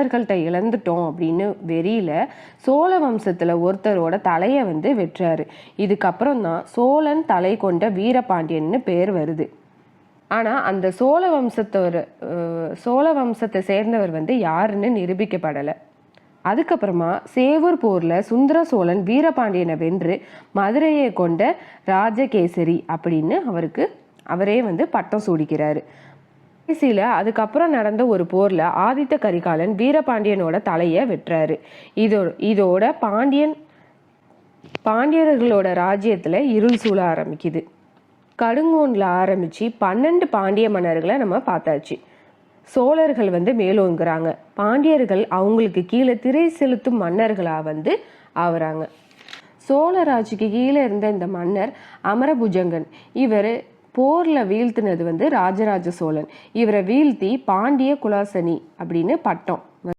சோழர்கள்ட்ட இழந்துட்டோம் அப்படின்னு வெறியில சோழ வம்சத்துல ஒருத்தரோட தலையை வந்து வெட்டுறாரு. இதுக்கப்புறம் தான் சோழன் தலை கொண்ட வீரபாண்டியன்னு பேர் வருது. ஆனா அந்த சோழ வம்சத்தோட சோழ வம்சத்தை சேர்ந்தவர் வந்து யாருன்னு நிரூபிக்கப்படலை. அதுக்கப்புறமா சேவூர் போர்ல சுந்தர சோழன் வீரபாண்டியனை வென்று மதுரையை கொண்ட ராஜகேசரி அப்படின்னு அவருக்கு அவரே வந்து பட்டம் சூடிக்கிறாரு. கடைசியில் அதுக்கப்புறம் நடந்த ஒரு போரில் ஆதித்த கரிகாலன் வீரபாண்டியனோட தலையை வெட்டுறாரு. இதோ இதோட பாண்டியன் பாண்டியர்களோட ராஜ்யத்தில் இருள் சூழ ஆரம்பிக்குது. கடுங்கோனில் ஆரம்பித்து பன்னெண்டு பாண்டிய மன்னர்களை நம்ம பார்த்தாச்சு. சோழர்கள் வந்து மேலோங்குறாங்க. பாண்டியர்கள் அவங்களுக்கு கீழே திரை செலுத்தும் மன்னர்களாக வந்து ஆவறாங்க. சோழராஜுக்கு கீழே இருந்த இந்த மன்னர் அமரபுஜங்கன். இவர் போரில் வீழ்த்தினது வந்து ராஜராஜ சோழன். இவரை வீழ்த்தி பாண்டிய குலாசனி அப்படின்னு பட்டம்.